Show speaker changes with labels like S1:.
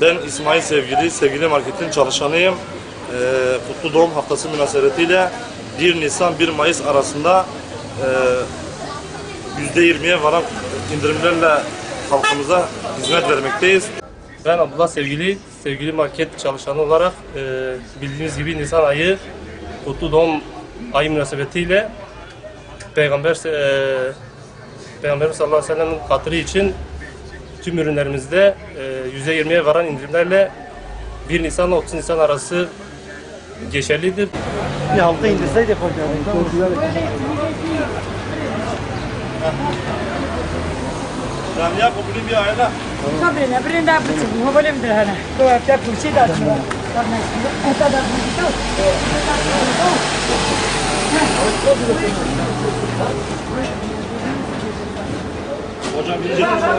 S1: Ben İsmail Sevgili, Sevgili Market'in çalışanıyım. Ee, Kutlu Doğum Haftası münasebetiyle 1 Nisan 1 Mayıs arasında e, %20'ye varan indirimlerle halkımıza hizmet vermekteyiz.
S2: Ben Abdullah Sevgili, Sevgili Market çalışanı olarak e, bildiğiniz gibi Nisan ayı Kutlu Doğum ayı münasebetiyle Peygamber e, Peygamber sallallahu aleyhi ve sellem'in hatırı için tüm ürünlerimizde e, %20'ye varan indirimlerle 1 Nisan ile 30 Nisan arası geçerlidir.
S3: Bir hafta indirseydi yapacaktım.
S1: Yani ya bu bir ayna.
S4: Sabrina, brinda per cibo, ma volevo entrare. Dove a pubblicità? È stata pubblicità.
S1: Hocam
S4: pubblicità.